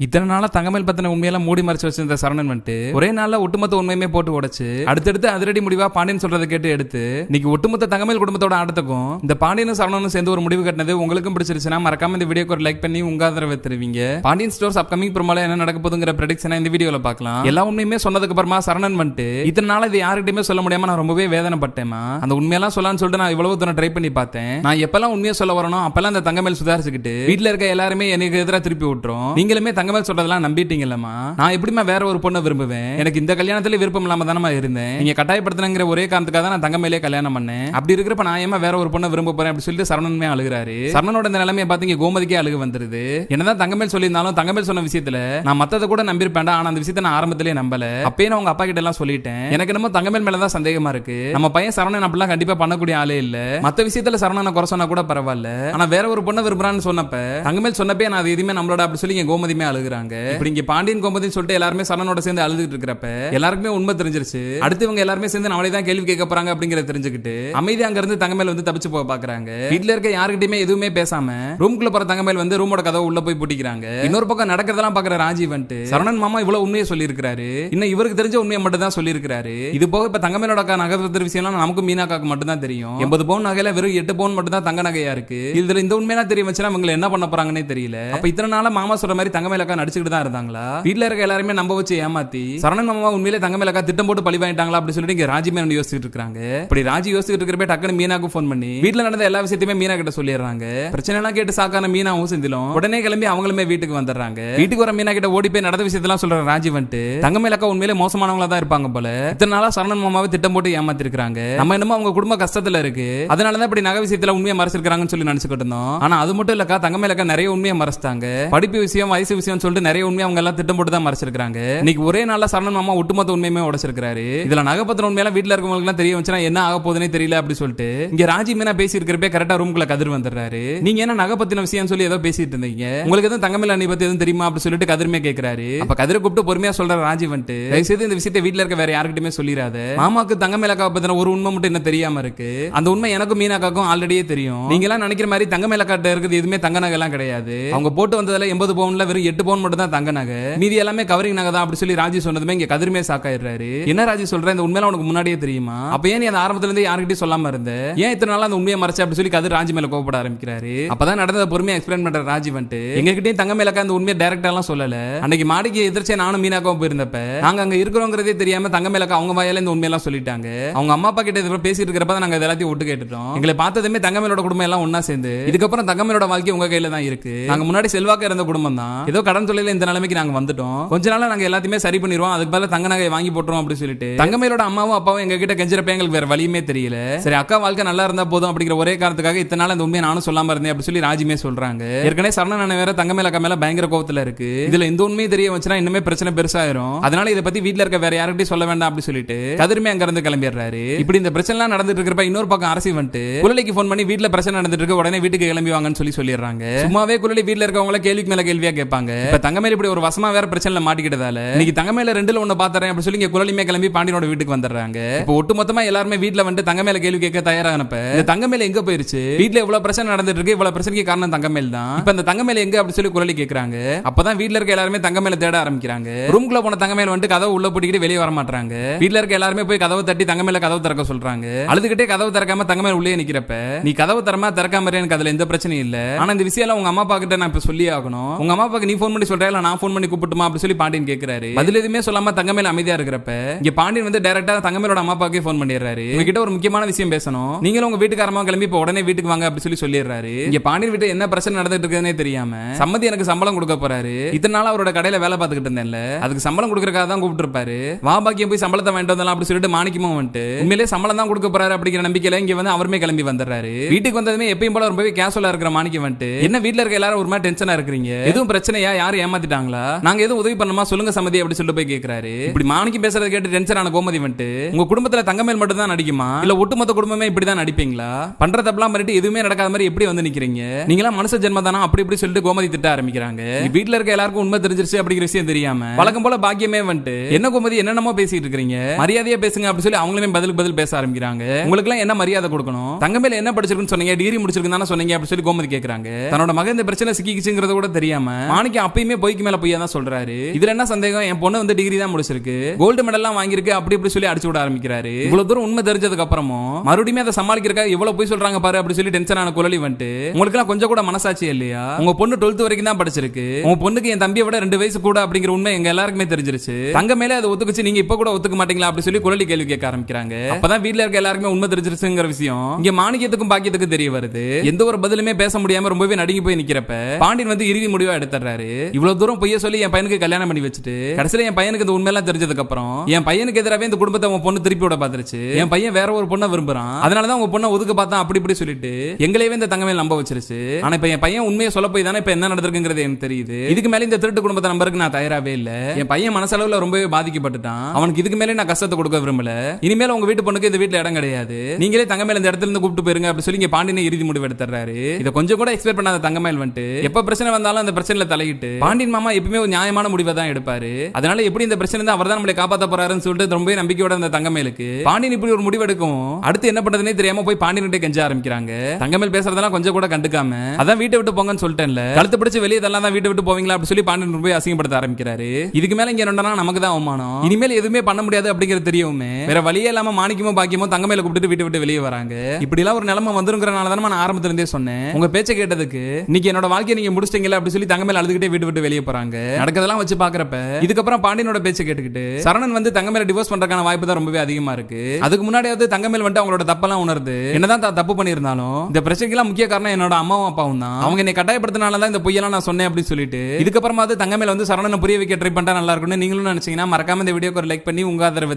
இத்தனை நாளா தங்கமேல் பத்தின உண்மையெல்லாம் மூடி மறைச்சு வச்சிருந்த சரணன் வந்துட்டு ஒரே நாள்ல ஒட்டுமொத்த உண்மையுமே போட்டு உடைச்சு அடுத்தடுத்து அதிரடி முடிவா பாண்டியன் சொல்றதை கேட்டு எடுத்து இன்னைக்கு ஒட்டுமொத்த தங்கமேல் குடும்பத்தோட ஆட்டத்துக்கும் இந்த பாண்டியனும் சரணனும் சேர்ந்து ஒரு முடிவு கட்டினது உங்களுக்கும் பிடிச்சிருச்சுன்னா மறக்காம இந்த வீடியோக்கு ஒரு லைக் பண்ணி உங்க ஆதரவை தருவீங்க. பாண்டியன் ஸ்டோர்ஸ் அப்கமிங் ப்ரோமோல என்ன நடக்க போதுங்கிற ப்ரெடிக்ஷனை இந்த வீடியோல பார்க்கலாம். எல்லா உண்மையுமே சொன்னதுக்கு அப்புறமா சரணன் வந்துட்டு இத்தனை நாள் இது யாருக்கிட்டயுமே சொல்ல முடியாம நான் ரொம்பவே வேதனைப்பட்டேமா அந்த உண்மையெல்லாம் சொல்லலாம்னு சொல்லிட்டு நான் இவ்வளவு தூரம் ட்ரை பண்ணி பார்த்தேன். நான் எப்பெல்லாம் உண்மையை சொல்ல வரணும் அப்பெல்லாம் அந்த தங்கமேல் சுதாரிச்சுக்கிட்டு வீட்ல இருக்க எல்லாருமே எனக்கு எதிராக திருப்பி விட்டுரும். நீங்களுமே தங்கமேல் சொல்றதெல்லாம் நம்பிட்டீங்கல்லம்மா. நான் எப்படிமா வேற ஒரு பொண்ணை விரும்புவேன்? எனக்கு இந்த கல்யாணத்துல விருப்பம் இல்லாம தானமா இருந்தேன். நீங்க கட்டாயப்படுத்தினங்கிற ஒரே காரணத்துக்காக தான் நான் தங்கமேலே கல்யாணம் பண்ணேன். அப்படி இருக்கிறப்ப நான் ஏமா வேற ஒரு பொண்ணை விரும்ப போறேன் அப்படி சொல்லிட்டு சரணனுமே அழுகிறாரு. சரணனோட இந்த நிலைமையை பார்த்து கோமதிக்கே அழுகு வந்துருது. என்னதான் தங்கமேல் சொல்லியிருந்தாலும் தங்கமேல் சொன்ன விஷயத்துல நான் மத்தத கூட நம்பியிருப்பேன்டா. ஆனா அந்த விஷயத்தை நான் ஆரம்பத்திலே நம்பல. அப்பயே நான் உங்க அப்பா கிட்ட எல்லாம் சொல்லிட்டேன். எனக்கு என்னமோ தங்கமேல் மேலதான் சந்தேகமா இருக்கு. நம்ம பையன் சரணன் அப்படிலாம் கண்டிப்பா பண்ணக்கூடிய ஆளே இல்ல. மத்த விஷயத்துல சரணனை குறை சொன்னா கூட பரவாயில்ல. ஆனா வேற ஒரு பொண்ணை விரும்புறான்னு சொன்னப்ப தங்கமேல் சொன்னப்பே நான் அது எதுவுமே நம்மளோட அப்படி சொல்லி கோமதிமே அழுகுறாங்க. இப்படி இங்க பாண்டியன் கோமதின்னு சொல்லிட்டு எல்லாருமே சரணோட சேர்ந்து அழுதுகிட்டு இருக்கிறப்ப எல்லாருக்குமே உண்மை தெரிஞ்சிருச்சு. அடுத்து இவங்க எல்லாருமே சேர்ந்து நம்மளே தான் கேள்வி கேட்க போறாங்க அப்படிங்கறத தெரிஞ்சுக்கிட்டு அமைதி அங்க இருந்து தங்கமேல் வந்து தப்பிச்சு போக பாக்குறாங்க. வீட்டுல இருக்க யாருக்கிட்டயுமே எதுவுமே பேசாம ரூம்குள்ள போற தங்கமேல் வந்து ரூமோட கதவை உள்ள போய் பூட்டிக்கிறாங்க. இன்னொரு பக்கம் நடக்கிறதெல்லாம் பாக்குற ராஜீவ் வந்துட்டு சரணன் மாமா இவ்வளவு உண்மையை சொல்லியிருக்காரு இன்னும் இவருக்கு தெரிஞ்ச உண்மையை மட்டும் தான் சொல்லியிருக்காரு இது போக இப்ப தங்கமேலோட அக்கா நகை விஷயம்லாம் நமக்கு மீனாக்காக்கு மட்டும் தான் தெரியும். எண்பது பவுன் நகையில வெறும் எட்டு பவுன் மட்டும் தான் தங்க நகையா இருக்கு. இதுல இந்த உண்மையா தெரியும் வச்சுனா இவங்க என்ன பண்ண போறாங்கன்னே தெரியல. அப்ப இத்தனை நாள மாமா சொல்ற மாதிரி தங்கமேல அக்கா நடிச்சுக்கிட்டு தான் இருந்தாங்களா? வீட்ல இருக்க எல்லாருமே நம்ப வச்சு ஏமாத்தி சரணன் மாமா உண்மையிலே தங்கமேல அக்கா திட்டம் போட்டு பழி வாங்கிட்டாங்களா அப்படின்னு சொல்லிட்டு இங்க ராஜி மேனன் யோசிச்சுட்டு இருக்காங்க. இப்படி ராஜி யோசிச்சுட்டு இருக்கிறப்ப டக்குனு மீனாக்கு ஃபோன் பண்ணி வீட்ல நடந்த எல்லா விஷயத்தையுமே மீனா கிட்ட சொல்லிடுறாங்க. பிரச்சனை எல்லாம் கேட்டு சாக்கான மீனாவும் செந்திலும் உடனே கிளம்பி அவங்களுமே வீட்டுக்கு வந்துடுறாங்க. வீட்டுக்கு வர மீனா கிட்ட ஓடி போய் நடந்த விஷயத்தெல்லாம் சொல்ற ராஜி வந்துட்டு. தங்கமேல அக்கா உண்மையிலே மோசமானவங்களா தான் இருப்பாங்க போல. இத்தனை நாளா சரணன் மாமாவை திட்டம் போட்டு ஏமாத்தி இருக்காங்க நம்ம என்னமோ அவங்க குடும்ப கஷ்டத்துல இருக்கு. அதனாலதான் இப்படி நகை விஷயத்துல உண்மையை மறைச்சிருக்காங்கன்னு சொல்லி நினைச்சுக்கிட்டு இருந்தோம். ஆனா அது மட்டும் இல்லக்கா தங்கமேல அக்கா நிறைய உண்மையை மறைச்சிட்டாங்க. படிப்பு விஷயம் வயசு விஷயம் சொல்லிட்டு நிறைய உண்மையை அவங்க எல்லாம் திட்டம் போட்டு தான் மறைச்சிருக்காங்க இன்னைக்கு ஒரே நாள்ல சரணன் மாமா ஒட்டுமொத்த உண்மையுமே உடைச்சிருக்காரு இதுல நகப்பத்திர உண்மையெல்லாம் வீட்டுல இருக்கவங்களுக்கு எல்லாம் தெரிய வச்சுனா என்ன ஆக போகுதுன்னே தெரியல அப்படி சொல்லிட்டு இங்க ராஜி மீனா பேசி இருக்கிறப்ப கரெக்டா ரூம்குள்ள கதிர் வந்துடுறாரு. நீங்க என்ன நகப்பத்தின விஷயம் சொல்லி ஏதோ பேசிட்டு இருந்தீங்க? உங்களுக்கு எதுவும் தங்கமேல அண்ணி பத்தி எதுவும் தெரியுமா அப்படி சொல்லிட்டு கதிர்மே கேட்கிறாரு அப்ப கதிரை கூப்பிட்டு பொறுமையா சொல்ற ராஜி வந்துட்டு தயவுசெய்து இந்த விஷயத்தை வீட்டுல இருக்க வேற யாருக்கிட்டுமே சொல்லிடாத மாமாக்கு தங்கமேலக்கா பத்தின ஒரு உண்மை மட்டும் என்ன தெரியாம இருக்கு. அந்த உண்மை எனக்கும் மீனாக்காக்கும் ஆல்ரெடியே தெரியும். நீங்க எல்லாம் நினைக்கிற மாதிரி தங்கமேலக்காட்ட இருக்கிறது எதுவுமே தங்க நகை எல்லாம் கிடையாது. அவங்க போட்டு வந்ததுல எண்பது பவுன்ல வெறும் எட்டு பவுன் மட்டும் தான் தங்க நகை மீதி எல்லாமே கவரிங் நகை தான் அப்படி சொல்லி ராஜி சொன்னதுமே இங்க கதிர்மே சாக்காயிடுறாரு. என்ன ராஜி சொல்ற? இந்த உண்மையில உனக்கு முன்னாடியே தெரியுமா? அப்ப ஏன் நீ அந்த ஆரம்பத்துல இருந்து யாருக்கிட்டே சொல்லாம இருந்த? ஏன் இத்தனை நாள் அந்த உண்மையை மறைச்ச? அப்படி சொல்லி கதிர் ராஜி மேல கோபப்பட ஆரம்பிக்கிறாரு. அப்பதான் நடந்த பொறுமையா எக்ஸ்பிளைன் பண்ற ராஜி வந்துட்டு. எங்ககிட்டயும் தங்க மேலக்கா அந்த உண்மையை டைரக்டா எல்லாம் சொல்லல. அன்னைக்கு மாடிக்கு எதிர்ச்சியா நானும் மீனாக்கவும் போயிருந்தப்ப நாங்க அங்க இருக்கிறோங்கிறதே தெரியாம தங்க மேலக்கா அவங்க வாயால இந்த உண்மையெல்லாம் சொல்லிட்டாங்க. அவங்க அம்மா அப்பா கிட்ட இது பேசிட்டு இருக்கிறப்ப நாங்க எல்லாத்தையும் ஒட்டு கேட்டுட்டோம். எங்களை பார்த்ததுமே தங்கமேலோட குடும்பம் எல்லாம் ஒண்ணா சேர்ந்து இதுக்கப்புறம் தங்கமேலோட வாழ்க்கை உங்க கையில தான் இருக்கு. நாங்க முன்னாடி செல்வாக்க இருந்த குடும்பம் தான். ஏதோ கடன் தொழில இந்த நிலைமைக்கு நாங்க வந்துட்டோம். கொஞ்ச நாளா நாங்க எல்லாத்தையுமே சரி பண்ணிடுவோம் அதுக்கு பதிலாக தங்க நகையை வாங்கி போட்டுரும் அப்படின்னு சொல்லிட்டு. தங்கமையோட அம்மாவும் அப்பாவும் எங்க கிட்ட கெஞ்சிரப்ப எங்களுக்கு வேற வழியுமே தெரியல. சரி அக்கா வாழ்க்கை நல்லா இருந்தா போதும் அப்படிங்கிற ஒரே காரணத்துக்காக இத்தனை நாள் அந்த உண்மையை நானும் சொல்லாம இருந்தேன் அப்படின்னு சொல்லி ராஜுமே சொல்றாங்க. ஏற்கனவே சரணன் அண்ணன் வேற தங்கமேல அக்கா மேல பயங்கர கோவத்துல இருக்கு. இதுல இந்த உண்மையை தெரிய வச்சுன்னா இன்னுமே பிரச்சனை பெருசாயிரும். அதனால இதை பத்தி வீட்டுல இருக்க வேற யாருக்கிட்டையும் சொல்ல வேண்டாம் அப்படின்னு சொல்லிட்டு கதிர்மே அங்க இருந்து கிளம்பிடுறாரு. இப்படி இந்த பிரச்சனை எல்லாம் நடந்துட்டு இருக்கிறப்ப இன்னொரு பக்கம் அரசி வந்துட்டு குழலைக்கு ஃபோன் பண்ணி வீட்டுல பிரச்சனை நடந்துட்டு இருக்கு உடனே வீட்டுக்கு கிளம்பி வாங்கன்னு சொல்லி சொல்லிடுறாங்க. சும்மாவே குழலி வீட்ல இருக்கவங்கள கேள்விக்கு மேல கேள்வியா கேட்பாங்க. இப்ப தங்கமேல இப்படி ஒரு வசமா வேற பிரச்சனை மாட்டிக்கிட்டதால இன்னைக்கு தங்கமேல ரெண்டுல ஒண்ணு பாத்துறேன் அப்படி சொல்லி இங்க குழலிமே கிளம்பி பாண்டியனோட வீட்டுக்கு வந்துடுறாங்க. இப்போ ஒட்டுமொத்தமா எல்லாருமே வீட்டுல வந்து தங்கமேல கேள்வி கேட்க தயாரானப்ப இந்த தங்கமேல எங்க போயிருச்சு? வீட்டுல இவ்வளவு பிரச்சனை நடந்துட்டு இருக்கு இவ்வளவு பிரச்சனைக்கு காரணம் தங்கமேல் தான். இப்ப இந்த தங்கமேல எங்க அப்படி சொல்லி குழலி கேக்குறாங்க. அப்பதான் வீட்டுல இருக்க எல்லாருமே தங்கமேல தேட ஆரம்பிக்கிறாங்க. ரூம்குள்ள போன தங்கமேல வந்து கதவு உள்ள பூட்டிக்கிட்டு வெளியே வர மாட்டாங்க வீட்டுல இருக்க எல்லாருமே போய் கதவை தட்டி தங்கமேல கதவு திறக்க சொல்றாங்க. அழுதுகிட்டே கதவு திறக்காம தங்கமேல உள்ளே நிக்கிறப்ப நீ கதவு தரமா திறக்காம எனக்கு அதுல எந்த பிரச்சனையும் இல்ல. ஆனா இந்த விஷயம் எல்லாம் உங்க அம்மா அப்பா கிட்ட நான் இப்ப சொல்லி ஆகணும். உங்க அம்மா அப்பாக்கு நீ ஃபோன் பண்ணி சொல்றா இல்ல நான் ஃபோன் பண்ணி கூப்பிட்டுமா அப்படி சொல்லி பாண்டியன் கேக்குறாரு. பதில் எதுவுமே சொல்லாம தங்கமேல அமைதியா இருக்கிறப்ப. இங்க பாண்டியன் வந்து டைரக்டா தங்கமேலோட அம்மா அப்பாக்கே ஃபோன் பண்ணிடுறாரு. உங்ககிட்ட ஒரு முக்கியமான விஷயம் பேசணும். நீங்களும் உங்க வீட்டுக்காரமா கிளம்பி இப்ப உடனே வீட்டுக்கு வாங்க அப்படி சொல்லி சொல்லிடுறாரு. இங்க பாண்டியன் வீட்டு என்ன பிரச்சனை நடந்துட்டு இருக்குதுன்னே தெரியாம சம்மதி எனக்கு சம்பளம் கொடுக்க போறாரு. இத்தனை நாள் அவரோட கடையில வேலை பார்த்துக்கிட்டு இருந்தேன்ல அதுக்கு சம்பளம் கொடுக்கறதுக்காக தான் கூப்பிட்டு இருப்பாரு வா பாக்கியம் போய் சம்பளத்தை வாங்கிட்டு வந்தலாம் அப்படி சொல்லிட்டு மாணிக்கமும் வந்துட்டு உண்மையிலே சம்பளம் தான் கொடுக்க போறாரு அப்படிங்கிற நம்பிக்கையில இங்க வந்து அவருமே கிளம்பி வந்துடுறாரு. வீட்டுக்கு வந்ததுமே எப்பயும் போல ரொம்பவே கேஷுவலா இருக்கிற மாணிக்கம் வந்துட்டு என்ன வீட்ல இருக்க எல்லாரும் ஒரு மாதிரி டென்ஷனா இருக்கிறீங்க? எதுவும் பிரச்சனையா? யாரும் ஏமாத்திட்டாங்களா? நாங்க எதுவும் உதவி பண்ணணுமா? சொல்லுங்க சமதி அப்படி சொல்லிட்டு போய் கேக்குறாரு. இப்படி மாணிக்கு பேசுறத கேட்டு டென்ஷன் ஆன கோமதி வந்துட்டு உங்க குடும்பத்துல தங்கமேல் மட்டும் தான் நடிக்குமா? இல்ல ஒட்டுமொத்த குடும்பமே இப்படி தான் நடிப்பீங்களா? பண்ற தப்பெல்லாம் பண்ணிட்டு எதுவுமே நடக்காத மாதிரி எப்படி வந்து நிக்கிறீங்க? நீங்களாம் மனுஷ ஜென்ம தானா? அப்படி இப்படி சொல்லிட்டு கோமதி திட்ட ஆரம்பிக்கிறாங்க. வீட்டுல இருக்க எல்லாருக்கும் உண்மை தெரிஞ்சிருச்சு அப்படிங்கிற விஷயம் தெரியாம வழக்கம் போல பாக்கியமே வந்துட்டு என்ன கோமதி என்னென்னமோ பேசிட்டு இருக்கீங்க? மரியாதையா பேசுங்க அப்படி சொல்லி அவங்களுமே பதில் பதில் பேச ஆரம்பிக்கிறாங்க. உங்களுக்கு எல்லாம் என்ன மரியாதை கொடுக்கணும்? தங்கமேல என்ன படிச்சிருக்குன்னு சொன்னீங்க? டிகிரி முடிச்சிருக்கு தானே சொன்னீங்க? அப்படி சொல்லி கோமதி கேக்குறாங்க. தன்னோட மகன் இந்த பிரச்சனை சிக்கிச்சுங்கிறத கூட தெரியாம மாணிக்க அப்பயுமே பொய்க்கு மேல பொய்யா தான் சொல்றாரு. இதுல என்ன சந்தேகம்? என் பொண்ணு வந்து டிகிரி தான் முடிச்சிருக்கு. கோல்டு மெடல்லாம் வாங்கியிருக்கு அப்படி இப்படி சொல்லி அடிச்சு விட ஆரம்பிக்கிறாரு. இவ்வளவு தூரம் உண்மை தெரிஞ்சதுக்கு அப்புறமும் மறுபடியும் அதை சமாளிக்கிறக்காக எவ்வளவு போய் சொல்றாங்க பாரு அப்படி சொல்லி டென்ஷன் ஆன குழலி வந்துட்டு உங்களுக்கு எல்லாம் கொஞ்சம் கூட மனசாட்சி இல்லையா? உங்க பொண்ணு டுவெல்த் வரைக்கும் தான் படிச்சிருக்கு. உங்க பொண்ணுக்கு என் தம்பியை விட ரெண்டு வயசு கூட அப்படிங்கிற உண்மை எங்க எல்லாருக்குமே தெரிஞ்சிருச்சு. தங்க மேலே அதை ஒத்துக்குச்சு நீங்க இப்ப கூட ஒத்துக்க மாட்டீங்களா அப்படி சொல்லி குழலி கேள்வி கேட்க ஆரம்பிக்கிறாங்க. அப்பதான் வீட்டுல இருக்க எல்லாருக்குமே உண்மை தெரிஞ்சிருச்சுங்கிற விஷயம் இங்க மாணிக்கத்துக்கும் பாக்கியத்துக்கும் தெரிய வருது. எந்த ஒரு பதிலுமே பேச முடியாம ரொம்பவே நடுங்கி போய் நிக்கிறப்ப பாண்டியன் வந்து இறுதி முடிவா எடுத்துறாரு இவ்வளவு தூரம் பொய்ய சொல்லி என் பையனுக்கு கல்யாணம் பண்ணி வச்சுட்டு கடைசியில என் பையனுக்கு இந்த உண்மையெல்லாம் தெரிஞ்சதுக்கு அப்புறம் என் பையனுக்கு எதிராகவே இந்த குடும்பத்தை உன் பொண்ணு திருப்பி விட பாத்துருச்சு என் பையன் வேற ஒரு பொண்ணை விரும்புறான். அதனாலதான் உங்க பொண்ணை ஒதுக்க பார்த்தா அப்படி இப்படி சொல்லிட்டு எங்களையவே இந்த தங்கமே நம்ப வச்சிருச்சு. ஆனா இப்ப என் பையன் உண்மையை சொல்ல போய் தானே இப்ப என்ன நடந்திருக்குங்கிறது எனக்கு தெரியுது. இதுக்கு மேல இந்த திருட்டு குடும்பத்தை நம்பருக்கு நான் தயாராகவே இல்ல. என் பையன் மனசளவுல ரொம்பவே பாதிக்கப்பட்டுட்டான். அவனுக்கு இதுக்கு மேலே நான் கஷ்டத்தை கொடுக்க விரும்பல. இனிமேல் உங்க வீட்டு பொண்ணுக்கு இந்த வீட்டுல இடம் கிடையாது. நீங்களே தங்கமேல இந்த இடத்துல இருந்து கூப்பிட்டு போயிருங்க அப்படி சொல்லி இங்க பாண்டியனை இறுதி முடிவு எடுத்துறாரு இதை கொஞ்சம் கூட எக்ஸ்பெக்ட் பண்ணாத தங்கமேல் வந்துட்டு எப்ப பிரச்சனை வந்தாலும் அந்த பிரச்சனையில தலையிட்டு பாண்டியன் மாமா எப்பவுமே ஒரு நியாயமான முடிவை தான் எடுப்பாரு. அதனால எப்படி இந்த பிரச்சனை தான் அவர் தான் நம்மளை காப்பாத்த போறாருன்னு சொல்லிட்டு ரொம்ப நம்பிக்கையோட அந்த தங்கமேலுக்கு பாண்டியன் இப்படி ஒரு முடிவு எடுக்கும். அடுத்து என்ன பண்றதுனே தெரியாம போய் பாண்டியன்கிட்ட கெஞ்ச ஆரம்பிக்கிறாங்க. தங்கமேல் பேசுறதெல்லாம் கொஞ்சம் கூட கண்டுக்காம அதான் வீட்டை விட்டு போங்கன்னு சொல்லிட்டேன்ல. கழுத்து பிடிச்சு வெளியே தள்ளலாம் தான் வீட்டை விட்டு போவீங்களா? அப்படி சொல்லி பாண்டியன் போய் அசிங்கப்படுத்த ஆரம்பிக்கிறாரு. இதுக்கு மேல இங்க ரெண்டனா நமக்கு தான் அவமானம். இனிமேல் எதுவுமே பண்ண முடியாது அப்படிங்கிறது தெரியுமே. வேற வழியே இல்லாம மாணிக்கமோ பாக்கியமோ தங்கமேல கூப்பிட்டு வீட்டை விட்டு வெளியே வராங்க. இப்படி எல்லாம் ஒரு நிலைமை வந்துருங்கிறனால தான் நான் ஆரம்பத்துல இருந்தே சொன்னேன். உங்க பேச்சை கேட்டதுக்கு இன்னைக்கு என்னோட வாழ்க்கையை நீங்க முடிச்சிட்டீங்களா அப்படி சொல்லி தங்கமேல அழுதுகிட்டே வீட்டு விட்டு வெளியே போறாங்க. நடக்கதெல்லாம் வச்சு பாக்குறப்ப இதுக்கப்புறம் பாண்டியனோட பேச்சை கேட்டுக்கிட்டு சரணன் வந்து தங்கமேல டிவோர்ஸ் பண்றதுக்கான வாய்ப்பு தான் ரொம்பவே அதிகமா இருக்கு. அதுக்கு முன்னாடியாவது தங்கமேல் வந்துட்டு அவங்களோட தப்பெல்லாம் உணர்ந்து என்னதான் தான் தப்பு பண்ணியிருந்தாலும் இந்த பிரச்சனைக்கெல்லாம் முக்கிய காரணம் என்னோட அம்மாவும் அப்பாவும் தான். அவங்க என்னை கட்டாயப்படுத்தினால தான் இந்த பொய்யெல்லாம் நான் சொன்னேன் அப்படின்னு சொல்லிட்டு இதுக்கப்புறமா தங்கமேல வந்து சரணனை புரிய வைக்க ட்ரை பண்ணா நல்லா இருக்கும்னு நீங்களும் நினைச்சீங்கன்னா மறக்காம இந்த வீடியோக்கு ஒரு லைக் பண்ணி உங்க ஆதரவு